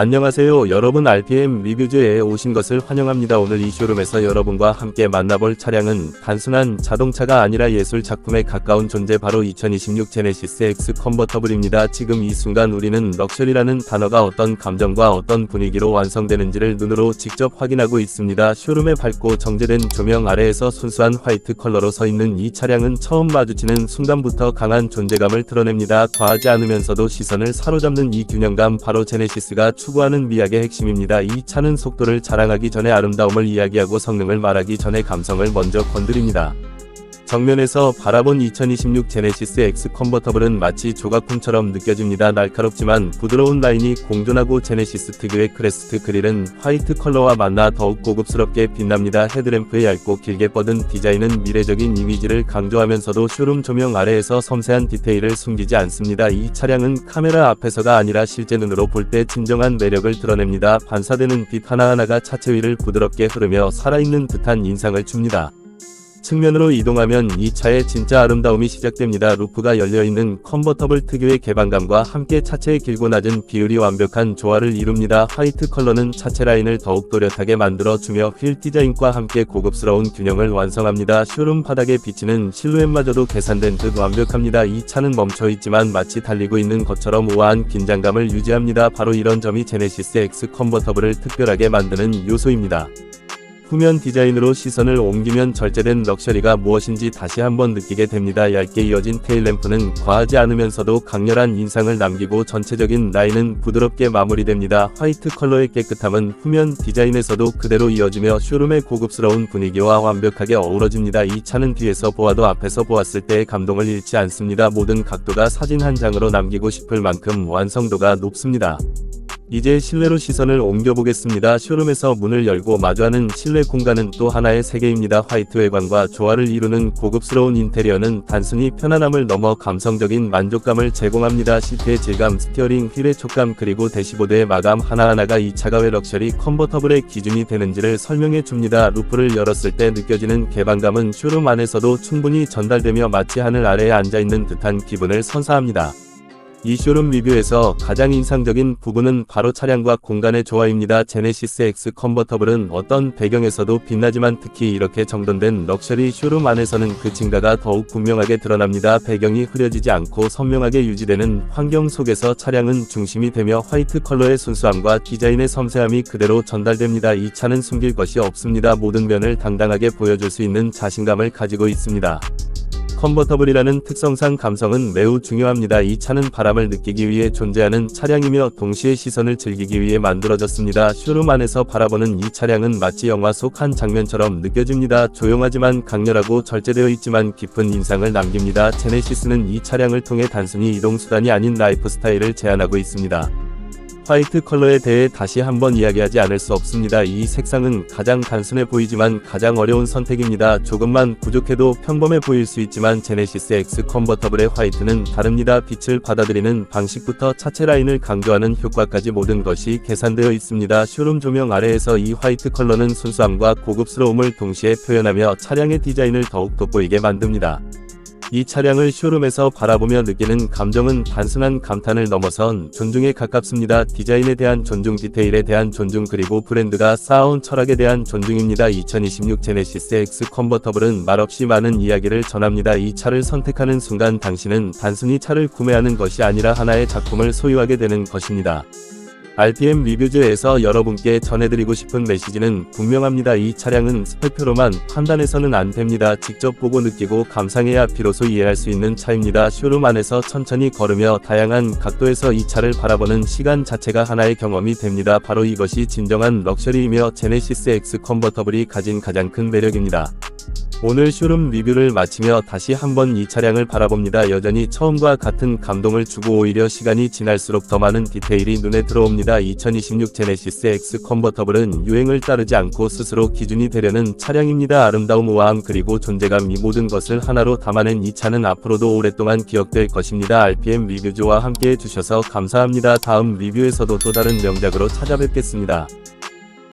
안녕하세요 여러분 RPM 리뷰즈에 오신 것을 환영합니다. 오늘 이 쇼룸에서 여러분과 함께 만나볼 차량은 단순한 자동차가 아니라 예술 작품에 가까운 존재 바로 2026 제네시스 X 컨버터블입니다. 지금 이 순간 우리는 럭셔리라는 단어가 어떤 감정과 어떤 분위기로 완성되는지를 눈으로 직접 확인하고 있습니다. 쇼룸에 밝고 정제된 조명 아래에서 순수한 화이트 컬러로 서 있는 이 차량은 처음 마주치는 순간부터 강한 존재감을 드러냅니다. 과하지 않으면서도 시선을 사로잡는 이 균형감 바로 제네시스가 추 구하는 미학의 핵심입니다. 이 차는 속도를 자랑하기 전에 아름다움을 이야기하고 성능을 말하기 전에 감성을 먼저 건드립니다. 정면에서 바라본 2026 제네시스 X 컨버터블은 마치 조각품처럼 느껴집니다. 날카롭지만 부드러운 라인이 공존하고 제네시스 특유의 크레스트 그릴은 화이트 컬러와 만나 더욱 고급스럽게 빛납니다. 헤드램프의 얇고 길게 뻗은 디자인은 미래적인 이미지를 강조하면서도 쇼룸 조명 아래에서 섬세한 디테일을 숨기지 않습니다. 이 차량은 카메라 앞에서가 아니라 실제 눈으로 볼 때 진정한 매력을 드러냅니다. 반사되는 빛 하나하나가 차체 위를 부드럽게 흐르며 살아있는 듯한 인상을 줍니다. 측면으로 이동하면 이 차의 진짜 아름다움이 시작됩니다. 루프가 열려있는 컨버터블 특유의 개방감과 함께 차체의 길고 낮은 비율이 완벽한 조화를 이룹니다. 화이트 컬러는 차체 라인을 더욱 또렷하게 만들어주며 휠 디자인과 함께 고급스러운 균형을 완성합니다. 쇼룸 바닥에 비치는 실루엣마저도 계산된 듯 완벽합니다. 이 차는 멈춰있지만 마치 달리고 있는 것처럼 우아한 긴장감을 유지합니다. 바로 이런 점이 제네시스 X 컨버터블을 특별하게 만드는 요소입니다. 후면 디자인으로 시선을 옮기면 절제된 럭셔리가 무엇인지 다시 한번 느끼게 됩니다. 얇게 이어진 테일램프는 과하지 않으면서도 강렬한 인상을 남기고 전체적인 라인은 부드럽게 마무리됩니다. 화이트 컬러의 깨끗함은 후면 디자인에서도 그대로 이어지며 쇼룸의 고급스러운 분위기와 완벽하게 어우러집니다. 이 차는 뒤에서 보아도 앞에서 보았을 때의 감동을 잃지 않습니다. 모든 각도가 사진 한 장으로 남기고 싶을 만큼 완성도가 높습니다. 이제 실내로 시선을 옮겨보겠습니다. 쇼룸에서 문을 열고 마주하는 실내 공간은 또 하나의 세계입니다. 화이트 외관과 조화를 이루는 고급스러운 인테리어는 단순히 편안함을 넘어 감성적인 만족감을 제공합니다. 시트의 질감, 스티어링, 휠의 촉감 그리고 대시보드의 마감 하나하나가 이 차가 왜 럭셔리 컨버터블의 기준이 되는지를 설명해 줍니다. 루프를 열었을 때 느껴지는 개방감은 쇼룸 안에서도 충분히 전달되며 마치 하늘 아래에 앉아있는 듯한 기분을 선사합니다. 이 쇼룸 리뷰에서 가장 인상적인 부분은 바로 차량과 공간의 조화입니다. 제네시스 X 컨버터블은 어떤 배경에서도 빛나지만 특히 이렇게 정돈된 럭셔리 쇼룸 안에서는 그 증가가 더욱 분명하게 드러납니다. 배경이 흐려지지 않고 선명하게 유지되는 환경 속에서 차량은 중심이 되며 화이트 컬러의 순수함과 디자인의 섬세함이 그대로 전달됩니다. 이 차는 숨길 것이 없습니다. 모든 면을 당당하게 보여줄 수 있는 자신감을 가지고 있습니다. 컨버터블이라는 특성상 감성은 매우 중요합니다. 이 차는 바람을 느끼기 위해 존재하는 차량이며 동시에 시선을 즐기기 위해 만들어졌습니다. 쇼룸 안에서 바라보는 이 차량은 마치 영화 속 한 장면처럼 느껴집니다. 조용하지만 강렬하고 절제되어 있지만 깊은 인상을 남깁니다. 제네시스는 이 차량을 통해 단순히 이동수단이 아닌 라이프 스타일을 제안하고 있습니다. 화이트 컬러에 대해 다시 한번 이야기하지 않을 수 없습니다. 이 색상은 가장 단순해 보이지만 가장 어려운 선택입니다. 조금만 부족해도 평범해 보일 수 있지만 제네시스 X 컨버터블의 화이트는 다릅니다. 빛을 받아들이는 방식부터 차체 라인을 강조하는 효과까지 모든 것이 계산되어 있습니다. 쇼룸 조명 아래에서 이 화이트 컬러는 순수함과 고급스러움을 동시에 표현하며 차량의 디자인을 더욱 돋보이게 만듭니다. 이 차량을 쇼룸에서 바라보며 느끼는 감정은 단순한 감탄을 넘어선 존중에 가깝습니다. 디자인에 대한 존중, 디테일에 대한 존중, 그리고 브랜드가 쌓아온 철학에 대한 존중입니다. 2026 제네시스 X 컨버터블은 말없이 많은 이야기를 전합니다. 이 차를 선택하는 순간 당신은 단순히 차를 구매하는 것이 아니라 하나의 작품을 소유하게 되는 것입니다. RPM 리뷰즈에서 여러분께 전해드리고 싶은 메시지는 분명합니다. 이 차량은 스펙표로만 판단해서는 안 됩니다. 직접 보고 느끼고 감상해야 비로소 이해할 수 있는 차입니다. 쇼룸 안에서 천천히 걸으며 다양한 각도에서 이 차를 바라보는 시간 자체가 하나의 경험이 됩니다. 바로 이것이 진정한 럭셔리이며 제네시스 X 컨버터블이 가진 가장 큰 매력입니다. 오늘 쇼룸 리뷰를 마치며 다시 한번 이 차량을 바라봅니다. 여전히 처음과 같은 감동을 주고 오히려 시간이 지날수록 더 많은 디테일이 눈에 들어옵니다. 2026 제네시스 X 컨버터블은 유행을 따르지 않고 스스로 기준이 되려는 차량입니다. 아름다움, 우아함 그리고 존재감 이 모든 것을 하나로 담아낸 이 차는 앞으로도 오랫동안 기억될 것입니다. RPM 리뷰즈와 함께 해주셔서 감사합니다. 다음 리뷰에서도 또 다른 명작으로 찾아뵙겠습니다.